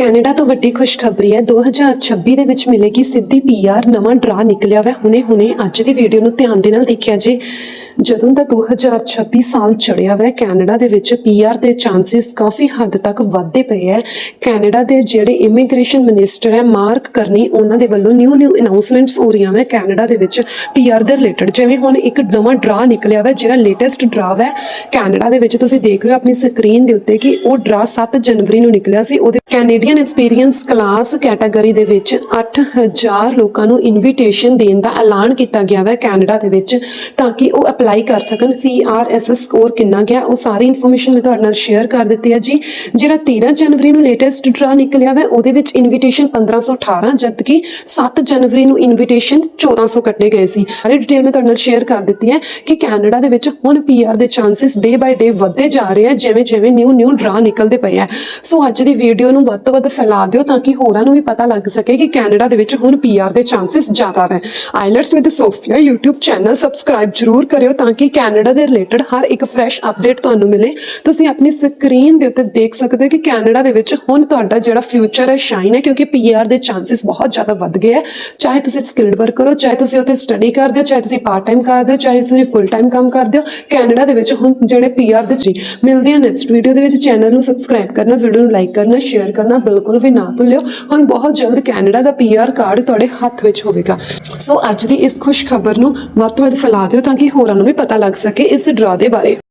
Canada ਤੋਂ ਵੱਡੀ ਖੁਸ਼ਖਬਰੀ ਹੈ। 2026 ਦੇ ਵਿੱਚ ਮਿਲੇਗੀ ਸਿੱਧੀ ਪੀਆਰ ਨਵਾਂ ਡਰਾ ਨਿਕਲਿਆ ਹੋਇਆ। ਹੁਣੇ-ਹੁਣੇ ਅੱਜ ਦੀ ਵੀਡੀਓ ਨੂੰ ਧਿਆਨ ਦੇ ਨਾਲ ਦੇਖਿਆ ਜੀ। ਜਦੋਂ ਦਾ 2026 ਸਾਲ ਚੜਿਆ ਹੋਇਆ ਕੈਨੇਡਾ ਦੇ ਵਿੱਚ ਪੀਆਰ ਦੇ ਚਾਂਸਸ ਕਾਫੀ ਹੱਦ ਤੱਕ ਵੱਧਦੇ ਪਏ ਹੈ। ਕੈਨੇਡਾ ਦੇ ਜਿਹੜੇ ਇਮੀਗ੍ਰੇਸ਼ਨ ਮਿਨਿਸਟਰ ਹੈ, ਮਾਰਕ ਕਰਨੀ, ਉਹਨਾਂ ਦੇ ਵੱਲੋਂ ਨਿਊ ਨਿਊ ਅਨਾਉਂਸਮੈਂਟਸ ਹੋ ਰਹੀਆਂ ਹੈ ਕੈਨੇਡਾ ਦੇ ਵਿੱਚ ਪੀਆਰ ਦੇ ਰਿਲੇਟਡ। ਜਿਵੇਂ ਹੁਣ ਇੱਕ ਨਵਾਂ ਡਰਾ ਨਿਕਲਿਆ ਹੋਇਆ, ਜਿਹੜਾ ਲੇਟੈਸਟ ਡਰਾ ਹੈ, ਕੈਨੇਡਾ ਦੇ ਵਿੱਚ ਤੁਸੀਂ ਦੇਖ ਰਹੇ ਹੋ ਆਪਣੀ ਸਕਰੀਨ ਦੇ ਉੱਤੇ ਕਿ ਉਹ ਡਰਾ 7 ਜਨਵਰੀ ਨੂੰ ਨਿਕਲਿਆ ਸੀ। ਉਹਦੇ ਕੈਨੇਡੀ ਕੈਨੇਡੀਅਨ ਐਕਸਪੀਰੀਅੰਸ ਕਲਾਸ ਕੈਟਾਗਰੀ ਦੇ ਵਿੱਚ 8000 ਲੋਕਾਂ ਨੂੰ ਇਨਵੀਟੇਸ਼ਨ ਦੇਣ ਦਾ ਐਲਾਨ ਕੀਤਾ ਗਿਆ ਹੈ ਕੈਨੇਡਾ ਦੇ ਵਿੱਚ, ਤਾਂ ਕਿ ਉਹ ਅਪਲਾਈ ਕਰ ਸਕਣ। ਸੀਆਰਐਸਐਸ ਸਕੋਰ ਕਿੰਨਾ ਗਿਆ, ਉਹ ਸਾਰੀ ਇਨਫੋਰਮੇਸ਼ਨ ਮੈਂ ਤੁਹਾਡੇ ਨਾਲ ਸ਼ੇਅਰ ਕਰ ਦਿੱਤੀ ਹੈ ਜੀ। ਜਿਹੜਾ 13 ਜਨਵਰੀ ਨੂੰ ਲੇਟੈਸਟ ਡਰਾ ਨਿਕਲਿਆ ਹੈ ਉਹਦੇ ਵਿੱਚ ਇਨਵੀਟੇਸ਼ਨ 1518 ਜਦਕਿ 7 ਜਨਵਰੀ ਨੂੰ ਇਨਵੀਟੇਸ਼ਨ 1400 ਕੱਟੇ ਗਏ ਸੀ। ਸਾਰੀ ਡਿਟੇਲ ਮੈਂ ਤੁਹਾਡੇ ਨਾਲ ਸ਼ੇਅਰ ਕਰ ਦਿੱਤੀ ਹੈ ਕਿ ਕੈਨੇਡਾ ਦੇ ਵਿੱਚ ਹੁਣ ਪੀਆਰ ਦੇ ਚਾਂਸਸ ਡੇ ਬਾਈ ਡੇ ਵੱਧਦੇ ਜਾ ਰਹੇ ਆ ਜਿਵੇਂ ਜਿਵੇਂ ਨਿਊ ਨਿਊ ਡਰਾ ਨਿਕਲਦੇ ਪਏ ਆ। ਸੋ ਅੱਜ ਦੀ ਵੀਡੀਓ ਨੂੰ ਵੱਧ ਤੋਂ ਵੱਧ ਫੈਲਾ ਦਿਓ ਤਾਂ ਕਿ ਹੋਰਾਂ ਨੂੰ ਵੀ ਪਤਾ ਲੱਗ ਸਕੇ ਕਿ ਕੈਨੇਡਾ ਦੇ ਵਿੱਚ ਹੁਣ ਪੀਆਰ ਦੇ ਚਾਂਸਸ ਜ਼ਿਆਦਾ ਹੈ IELTS with Sophia YouTube channel subscribe ਜਰੂਰ ਕਰਿਓ ਤਾਂ ਕਿ ਕੈਨੇਡਾ ਦੇ ਰਿਲੇਟਡ ਹਰ ਇੱਕ ਫਰੈਸ਼ ਅਪਡੇਟ ਤੁਹਾਨੂੰ ਮਿਲੇ। ਤੁਸੀਂ ਆਪਣੀ ਸਕਰੀਨ ਦੇ ਉੱਤੇ ਦੇਖ ਸਕਦੇ ਹੋ ਕਿ ਕੈਨੇਡਾ ਦੇ ਵਿੱਚ ਹੁਣ ਤੁਹਾਡਾ ਜਿਹੜਾ ਫਿਊਚਰ ਹੈ ਸ਼ਾਈਨ ਹੈ, ਕਿਉਂਕਿ ਪੀਆਰ ਦੇ ਚਾਂਸਸ ਬਹੁਤ ਜ਼ਿਆਦਾ ਵੱਧ ਗਏ ਹੈ। ਚਾਹੇ ਤੁਸੀਂ ਸਕਿਲਡ ਵਰਕਰ ਹੋ, ਚਾਹੇ ਤੁਸੀਂ ਉੱਥੇ ਸਟੱਡੀ ਕਰਦੇ ਹੋ, ਚਾਹੇ ਤੁਸੀਂ ਪਾਰਟ ਟਾਈਮ ਕਰਦੇ ਹੋ, ਚਾਹੇ ਤੁਸੀਂ ਫੁੱਲ ਟਾਈਮ ਕੰਮ ਕਰਦੇ ਹੋ, ਕੈਨੇਡਾ ਦੇ ਵਿੱਚ ਹੁਣ ਜਿਹੜੇ ਪੀਆਰ ਦੇ ਜੀ, ਮਿਲਦੇ ਆ ਨੈਕਸਟ ਵੀਡੀਓ ਦੇ ਵਿੱਚ। ਚੈਨਲ ਨੂੰ ਸਬਸਕ੍ਰਾਈਬ ਕਰਨਾ ਵੀਡੀਓ ਨੂੰ ਲਾਈਕ ਕਰਨਾ ਸ਼ੇਅਰ ਕਰਨਾ ਬਿਲਕੁਲ ਵੀ ਨਾ ਭੁੱਲਿਓ। ਹੁਣ ਬਹੁਤ ਜਲਦ ਕੈਨੇਡਾ ਦਾ ਪੀਆਰ ਕਾਰਡ ਤੁਹਾਡੇ ਹੱਥ ਵਿੱਚ ਹੋਵੇਗਾ। ਸੋ ਅੱਜ ਦੀ ਇਸ ਖੁਸ਼ ਖਬਰ ਨੂੰ ਵੱਧ ਤੋਂ ਵੱਧ ਫੈਲਾ ਦਿਓ ਤਾਂ ਕਿ ਹੋਰਾਂ ਨੂੰ ਵੀ ਪਤਾ ਲੱਗ ਸਕੇ ਇਸ ਡਰਾ ਦੇ ਬਾਰੇ।